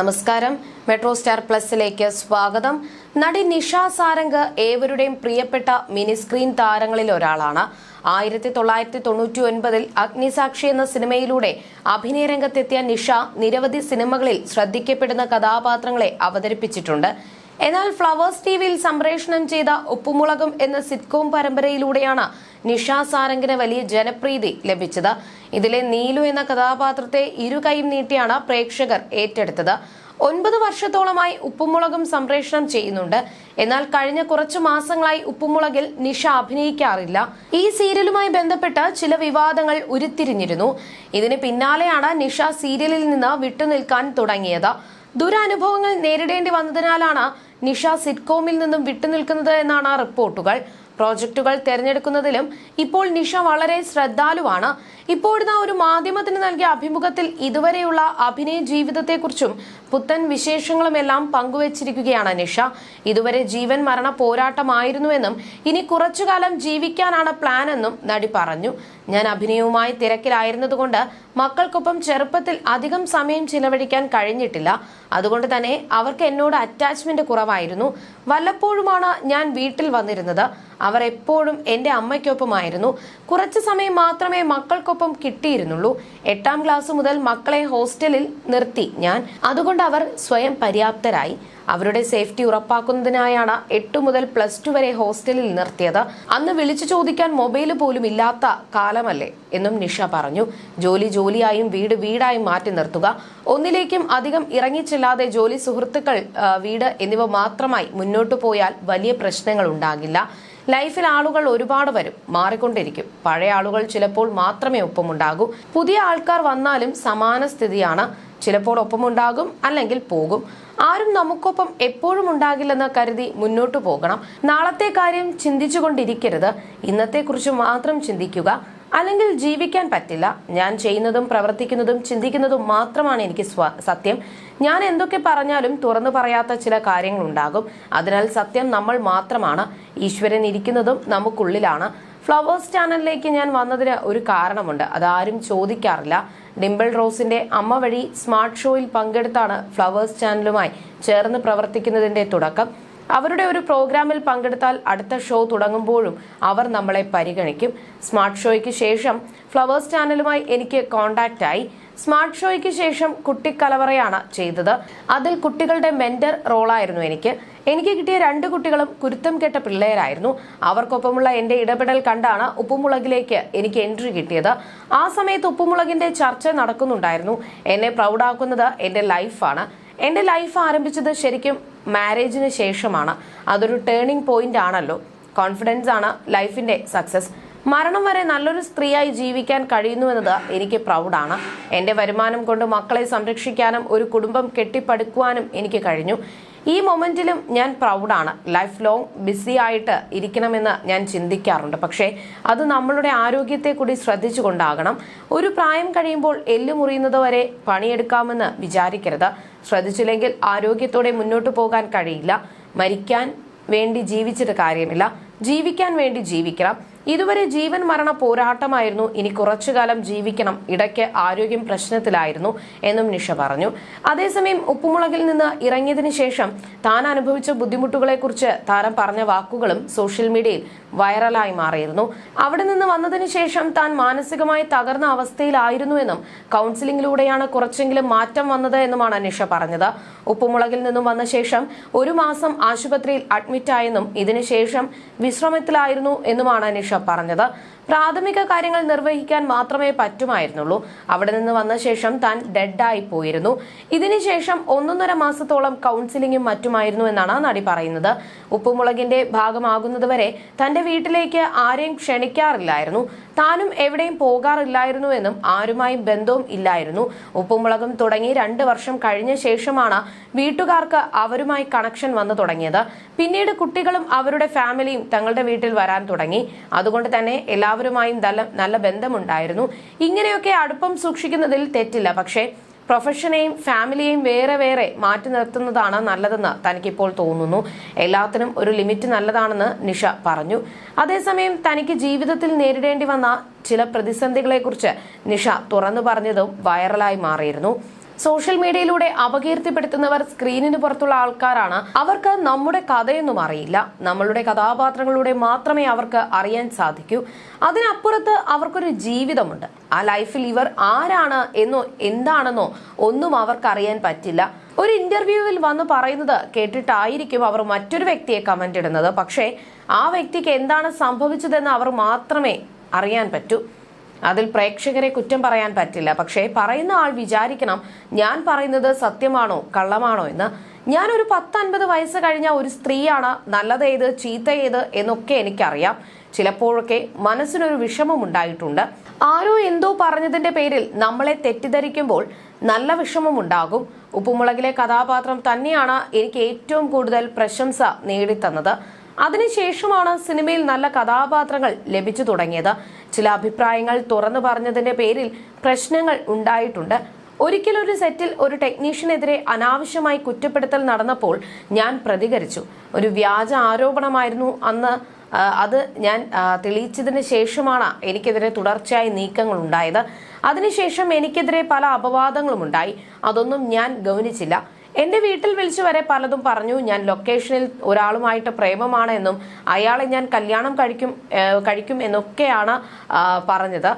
നമസ്കാരം. Metro star പ്ലസിലേക്ക് സ്വാഗതം. നടി നിഷ സാരംഗ് ഏവരുടെയും പ്രിയപ്പെട്ട മിനി സ്ക്രീൻ താരങ്ങളിൽ ഒരാളാണ്. ആയിരത്തി തൊള്ളായിരത്തി തൊണ്ണൂറ്റി ഒൻപതിൽ അഗ്നിസാക്ഷി എന്ന സിനിമയിലൂടെ അഭിനയ രംഗത്തെത്തിയ നിഷ നിരവധി സിനിമകളിൽ ശ്രദ്ധിക്കപ്പെടുന്ന കഥാപാത്രങ്ങളെ അവതരിപ്പിച്ചിട്ടുണ്ട്. എന്നാൽ ഫ്ലവേഴ്സ് ടിവിയിൽ സംപ്രേഷണം ചെയ്ത ഉപ്പുമുളകും എന്ന സിറ്റ്കോം പരമ്പരയിലൂടെയാണ് നിഷ സാരംഗിന് വലിയ ജനപ്രീതി ലഭിച്ചത്. ഇതിലെ നീലു എന്ന കഥാപാത്രത്തെ ഇരുകൈയും നീട്ടിയാണ് പ്രേക്ഷകർ ഏറ്റെടുത്തത്. ഒൻപത് വർഷത്തോളമായി ഉപ്പുമുളകും സംപ്രേഷണം ചെയ്യുന്നുണ്ട്. എന്നാൽ കഴിഞ്ഞ കുറച്ചു മാസങ്ങളായി ഉപ്പുമുളകിൽ നിഷ അഭിനയിക്കാറില്ല. ഈ സീരിയലുമായി ബന്ധപ്പെട്ട് ചില വിവാദങ്ങൾ ഉരുത്തിരിഞ്ഞിരുന്നു. ഇതിന് പിന്നാലെയാണ് നിഷ സീരിയലിൽ നിന്ന് വിട്ടുനിൽക്കാൻ തുടങ്ങിയത്. ദുരനുഭവങ്ങൾ നേരിടേണ്ടി വന്നതിനാലാണ് നിഷ സിറ്റ്കോമിൽ നിന്നും വിട്ടുനിൽക്കുന്നത് എന്നാണ് റിപ്പോർട്ടുകൾ. പ്രോജക്റ്റുകൾ തെരഞ്ഞെടുക്കുന്നതിലും ഇപ്പോൾ നിഷ വളരെ ശ്രദ്ധാലുവാണ്. ഇപ്പോഴിതാ ഒരു മാധ്യമത്തിന് നൽകിയ അഭിമുഖത്തിൽ ഇതുവരെയുള്ള അഭിനയ ജീവിതത്തെക്കുറിച്ചും പുത്തൻ വിശേഷങ്ങളുമെല്ലാം പങ്കുവച്ചിരിക്കുകയാണ് നിഷ. ഇതുവരെ ജീവൻ മരണ പോരാട്ടമായിരുന്നുവെന്നും ഇനി കുറച്ചുകാലം ജീവിക്കാനാണ് പ്ലാൻ എന്നും നടി പറഞ്ഞു. ഞാൻ അഭിനയവുമായി തിരക്കിലായിരുന്നതുകൊണ്ട് മക്കൾക്കൊപ്പം ചെറുപ്പത്തിൽ അധികം സമയം ചിലവഴിക്കാൻ കഴിഞ്ഞിട്ടില്ല. അതുകൊണ്ട് തന്നെ അവർക്ക് എന്നോട് അറ്റാച്ച്മെന്റ് കുറവായിരുന്നു. വല്ലപ്പോഴുമാണ് ഞാൻ വീട്ടിൽ വന്നിരുന്നത്. അവർ എപ്പോഴും എന്റെ അമ്മയ്ക്കൊപ്പമായിരുന്നു. കുറച്ച് സമയം മാത്രമേ മക്കൾക്കൊപ്പം കിട്ടിയിരുന്നുള്ളൂ. എട്ടാം ക്ലാസ് മുതൽ മക്കളെ ഹോസ്റ്റലിൽ നിർത്തി ഞാൻ. അതുകൊണ്ട് അവർ സ്വയം പര്യാപ്തരായി. അവരുടെ സേഫ്റ്റി ഉറപ്പാക്കുന്നതിനായാണ് എട്ടു മുതൽ പ്ലസ് ടു വരെ ഹോസ്റ്റലിൽ നിർത്തിയത്. അന്ന് വിളിച്ചു ചോദിക്കാൻ മൊബൈൽ പോലും ഇല്ലാത്ത കാലമല്ലേ എന്നും നിഷ പറഞ്ഞു. ജോലി ജോലിയായും വീട് വീടായും മാറ്റി നിർത്തുക. ഒന്നിലേക്കും അധികം ഇറങ്ങിച്ചെല്ലാതെ ജോലി സുഹൃത്തുക്കൾ വീട് എന്നിവ മാത്രമായി മുന്നോട്ടു പോയാൽ വലിയ പ്രശ്നങ്ങൾ ഉണ്ടാകില്ല. ലൈഫിൽ ആളുകൾ ഒരുപാട് വരും. മാറിക്കൊണ്ടിരിക്കും. പഴയ ആളുകൾ ചിലപ്പോൾ മാത്രമേ ഒപ്പമുണ്ടാകൂ. പുതിയ ആൾക്കാർ വന്നാലും സമാന സ്ഥിതിയാണ്. ചിലപ്പോൾ ഒപ്പമുണ്ടാകും അല്ലെങ്കിൽ പോകും. ആരും നമുക്കൊപ്പം എപ്പോഴും ഉണ്ടാകില്ലെന്ന് കരുതി മുന്നോട്ടു പോകണം. നാളത്തെ കാര്യം ചിന്തിച്ചുകൊണ്ടിരിക്കരുത്. ഇന്നത്തെക്കുറിച്ച് മാത്രം ചിന്തിക്കുക. അല്ലെങ്കിൽ ജീവിക്കാൻ പറ്റില്ല. ഞാൻ ചെയ്യുന്നതും പ്രവർത്തിക്കുന്നതും ചിന്തിക്കുന്നതും മാത്രമാണ് എനിക്ക് സത്യം. ഞാൻ എന്തൊക്കെ പറഞ്ഞാലും തുറന്നു പറയാത്ത ചില കാര്യങ്ങളുണ്ടാകും. അതിനാൽ സത്യം നമ്മൾ മാത്രമാണ്. ഈശ്വരൻ ഇരിക്കുന്നതും നമുക്കുള്ളിലാണ്. ഫ്ലവേഴ്സ് ചാനലിലേക്ക് ഞാൻ വന്നതിന് ഒരു കാരണമുണ്ട്. അതാരും ചോദിക്കാറില്ല. ഡിംപിൾ റോസിന്റെ അമ്മ വഴി സ്മാർട്ട് ഷോയിൽ പങ്കെടുത്താണ് ഫ്ലവേഴ്സ് ചാനലുമായി ചേർന്ന് പ്രവർത്തിക്കുന്നതിന്റെ തുടക്കം. അവരുടെ ഒരു പ്രോഗ്രാമിൽ പങ്കെടുത്താൽ അടുത്ത ഷോ തുടങ്ങുമ്പോഴും അവർ നമ്മളെ പരിഗണിക്കും. സ്മാർട്ട് ഷോയ്ക്ക് ശേഷം ഫ്ലവേഴ്സ് ചാനലുമായി എനിക്ക് കോണ്ടാക്റ്റ് ആയി. സ്മാർട്ട് ഷോയ്ക്ക് ശേഷം കുട്ടിക്കലവറയാണ് ചെയ്തത്. അതിൽ കുട്ടികളുടെ മെന്റർ റോളായിരുന്നു എനിക്ക്. എനിക്ക് കിട്ടിയ രണ്ട് കുട്ടികളും കുരുത്തം കെട്ട പിള്ളേരായിരുന്നു. അവർക്കൊപ്പമുള്ള എന്റെ ഇടപെടൽ കണ്ടാണ് ഉപ്പുമുളകിലേക്ക് എനിക്ക് എൻട്രി കിട്ടിയത്. ആ സമയത്ത് ഉപ്പുമുളകിന്റെ ചർച്ച നടക്കുന്നുണ്ടായിരുന്നു. എന്നെ പ്രൗഡാക്കുന്നത് എന്റെ ലൈഫാണ് എന്റെ ലൈഫ് ആരംഭിച്ചത് ശരിക്കും മാരേജിന് ശേഷമാണ്. അതൊരു ടേണിംഗ് പോയിന്റ് ആണല്ലോ. കോൺഫിഡൻസ് ആണ് ലൈഫിന്റെ സക്സസ് മരണം വരെ നല്ലൊരു സ്ത്രീയായി ജീവിക്കാൻ കഴിയുന്നു കഴിയുന്നുവെന്നത് എനിക്ക് പ്രൗഡാണ്. എന്റെ വരുമാനം കൊണ്ട് മക്കളെ സംരക്ഷിക്കാനും ഒരു കുടുംബം കെട്ടിപ്പടുക്കുവാനും എനിക്ക് കഴിഞ്ഞു. ഈ മൊമെന്റിലും ഞാൻ പ്രൗഡാണ്. ലൈഫ് ലോങ് ബിസി ആയിട്ട് ഇരിക്കണമെന്ന് ഞാൻ ചിന്തിക്കാറുണ്ട്. പക്ഷേ അത് നമ്മളുടെ ആരോഗ്യത്തെ കൂടി ശ്രദ്ധിച്ചുകൊണ്ടാകണം. ഒരു പ്രായം കഴിയുമ്പോൾ എല്ല് മുറിയുന്നത് വരെ പണിയെടുക്കാമെന്ന് വിചാരിക്കരുത്. ശ്രദ്ധിച്ചില്ലെങ്കിൽ ആരോഗ്യത്തോടെ മുന്നോട്ട് പോകാൻ കഴിയില്ല. മരിക്കാൻ വേണ്ടി ജീവിച്ചിട്ട് കാര്യമില്ല. ജീവിക്കാൻ വേണ്ടി ജീവിക്കണം. ഇതുവരെ ജീവൻ മരണ പോരാട്ടമായിരുന്നു. ഇനി കുറച്ചു കാലം ജീവിക്കണം. ഇടയ്ക്ക് ആരോഗ്യം പ്രശ്നത്തിലായിരുന്നു എന്നും നിഷ പറഞ്ഞു. അതേസമയം ഉപ്പുമുളകിൽ നിന്ന് ഇറങ്ങിയതിനു ശേഷം താൻ അനുഭവിച്ച ബുദ്ധിമുട്ടുകളെക്കുറിച്ച് താരം പറഞ്ഞ വാക്കുകളും സോഷ്യൽ മീഡിയയിൽ വൈറലായി മാറിയിരുന്നു. അവിടെ നിന്ന് വന്നതിന് ശേഷം താൻ മാനസികമായി തകർന്ന അവസ്ഥയിലായിരുന്നുവെന്നും കൗൺസിലിംഗിലൂടെയാണ് കുറച്ചെങ്കിലും മാറ്റം വന്നത് എന്നുമാണ് നിഷ പറഞ്ഞത്. ഉപ്പുമുളകിൽ നിന്നും വന്ന ശേഷം ഒരു മാസം ആശുപത്രിയിൽ അഡ്മിറ്റായെന്നും ഇതിനുശേഷം വിശ്രമത്തിലായിരുന്നു എന്നുമാണ് നിഷ പറഞ്ഞത് പ്രാഥമിക കാര്യങ്ങൾ നിർവഹിക്കാൻ മാത്രമേ പറ്റുമായിരുന്നുള്ളൂ. അവിടെ നിന്ന് വന്ന ശേഷം താൻ ഡെഡായി പോയിരുന്നു. ഇതിനുശേഷം ഒന്നൊന്നര മാസത്തോളം കൗൺസിലിംഗും മറ്റുമായിരുന്നു എന്നാണ് നടി പറയുന്നത്. ഉപ്പുമുളകിന്റെ ഭാഗമാകുന്നതുവരെ തന്റെ വീട്ടിലേക്ക് ആരെയും ക്ഷണിക്കാറില്ലായിരുന്നു. താനും എവിടെയും പോകാറില്ലായിരുന്നു എന്നും ആരുമായും ബന്ധവും ഇല്ലായിരുന്നു. ഉപ്പുമുളകും തുടങ്ങി രണ്ട് വർഷം കഴിഞ്ഞ ശേഷമാണ് വീട്ടുകാർക്ക് അവരുമായി കണക്ഷൻ വന്നു തുടങ്ങിയത്. പിന്നീട് കുട്ടികളും അവരുടെ ഫാമിലിയും തങ്ങളുടെ വീട്ടിൽ വരാൻ തുടങ്ങി. അതുകൊണ്ട് തന്നെ എല്ലാവരുമായും നല്ല നല്ല ബന്ധമുണ്ടായിരുന്നു. ഇങ്ങനെയൊക്കെ അടുപ്പം സൂക്ഷിക്കുന്നതിൽ തെറ്റില്ല. പക്ഷേ പ്രൊഫഷനെയും ഫാമിലിയെയും വേറെ വേറെ മാറ്റി നിർത്തുന്നതാണ് നല്ലതെന്ന് തനിക്കിപ്പോൾ തോന്നുന്നു. എല്ലാത്തിനും ഒരു ലിമിറ്റ് നല്ലതാണെന്ന് നിഷ പറഞ്ഞു. അതേസമയം തനിക്ക് ജീവിതത്തിൽ നേരിടേണ്ടി വന്ന ചില പ്രതിസന്ധികളെക്കുറിച്ച് നിഷ തുറന്നു പറഞ്ഞതും വൈറലായി മാറിയിരുന്നു. സോഷ്യൽ മീഡിയയിലൂടെ അപകീർത്തിപ്പെടുത്തുന്നവർ സ്ക്രീനിന് പുറത്തുള്ള ആൾക്കാരാണ്. അവർക്ക് നമ്മുടെ കഥയൊന്നും അറിയില്ല. നമ്മളുടെ കഥാപാത്രങ്ങളിലൂടെ മാത്രമേ അവർക്ക് അറിയാൻ സാധിക്കൂ. അതിനപ്പുറത്ത് അവർക്കൊരു ജീവിതമുണ്ട്. ആ ലൈഫിൽ ഇവർ ആരാണ് എന്നോ എന്താണെന്നോ ഒന്നും അവർക്ക് അറിയാൻ പറ്റില്ല. ഒരു ഇന്റർവ്യൂവിൽ വന്ന് പറയുന്നത് കേട്ടിട്ടായിരിക്കും അവർ മറ്റൊരു വ്യക്തിയെ കമന്റ് ഇടുന്നത്. പക്ഷേ ആ വ്യക്തിക്ക് എന്താണ് സംഭവിച്ചതെന്ന് അവർ മാത്രമേ അറിയാൻ പറ്റൂ. അതിൽ പ്രേക്ഷകരെ കുറ്റം പറയാൻ പറ്റില്ല. പക്ഷേ പറയുന്ന ആൾ വിചാരിക്കണം ഞാൻ പറയുന്നത് സത്യമാണോ കള്ളമാണോ എന്ന്. ഞാൻ ഒരു പത്തൻപത് വയസ്സ് കഴിഞ്ഞ ഒരു സ്ത്രീയാണ് നല്ലത് ഏത് ചീത്ത ഏത് എന്നൊക്കെ എനിക്കറിയാം. ചിലപ്പോഴൊക്കെ മനസ്സിനൊരു വിഷമം ഉണ്ടായിട്ടുണ്ട്. ആരോ എന്തോ പറഞ്ഞതിന്റെ പേരിൽ നമ്മളെ തെറ്റിദ്ധരിക്കുമ്പോൾ നല്ല വിഷമം ഉണ്ടാകും. ഉപ്പുമുളകിലെ കഥാപാത്രം തന്നെയാണ് എനിക്ക് ഏറ്റവും കൂടുതൽ പ്രശംസ നേടിത്തന്നത്. അതിനുശേഷമാണ് സിനിമയിൽ നല്ല കഥാപാത്രങ്ങൾ ലഭിച്ചു തുടങ്ങിയത്. ചില അഭിപ്രായങ്ങൾ തുറന്നു പറഞ്ഞതിന്റെ പേരിൽ പ്രശ്നങ്ങൾ ഉണ്ടായിട്ടുണ്ട്. ഒരിക്കലൊരു സെറ്റിൽ ഒരു ടെക്നീഷ്യനെതിരെ അനാവശ്യമായി കുറ്റപ്പെടുത്തൽ നടന്നപ്പോൾ ഞാൻ പ്രതികരിച്ചു. ഒരു വ്യാജ ആരോപണമായിരുന്നു അന്ന് അത് ഞാൻ തെളിയിച്ചതിന് ശേഷമാണ് എനിക്കെതിരെ തുടർച്ചയായി നീക്കങ്ങൾ ഉണ്ടായത്. അതിനുശേഷം എനിക്കെതിരെ പല അപവാദങ്ങളും ഉണ്ടായി. അതൊന്നും ഞാൻ ഗൗനിച്ചില്ല. എന്റെ വീട്ടിൽ വിളിച്ചു വരെ പലതും പറഞ്ഞു. ഞാൻ ലൊക്കേഷനിൽ ഒരാളുമായിട്ട് പ്രേമമാണ് എന്നും അയാളെ ഞാൻ കല്യാണം കഴിക്കും കഴിക്കും എന്നൊക്കെയാണ് പറഞ്ഞത്.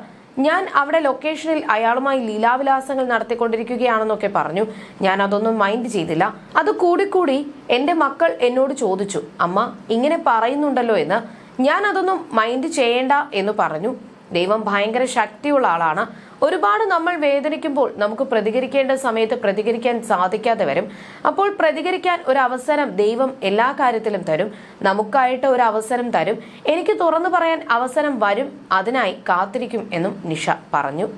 ഞാൻ അവിടെ ലൊക്കേഷനിൽ അയാളുമായി ലീലാവിലാസങ്ങൾ നടത്തിക്കൊണ്ടിരിക്കുകയാണെന്നൊക്കെ പറഞ്ഞു. ഞാൻ അതൊന്നും മൈൻഡ് ചെയ്തില്ല. അത് കൂടിക്കൂടി എന്റെ മക്കൾ എന്നോട് ചോദിച്ചു അമ്മ ഇങ്ങനെ പറയുന്നുണ്ടല്ലോ എന്ന്. ഞാൻ അതൊന്നും മൈൻഡ് ചെയ്യേണ്ട എന്ന് പറഞ്ഞു. ദൈവം ഭയങ്കര ശക്തിയുള്ള ആളാണ്. ഒരുപാട് നമ്മൾ വേദനിക്കുമ്പോൾ നമുക്ക് പ്രതികരിക്കേണ്ട സമയത്ത് പ്രതികരിക്കാൻ സാധിക്കാതെ വരും. അപ്പോൾ പ്രതികരിക്കാൻ ഒരു അവസരം ദൈവം എല്ലാ കാര്യത്തിലും തരും. നമുക്കായിട്ട് ഒരു അവസരം തരും. എനിക്ക് തുറന്നു പറയാൻ അവസരം വരും. അതിനായി കാത്തിരിക്കും എന്നും നിഷ പറഞ്ഞു.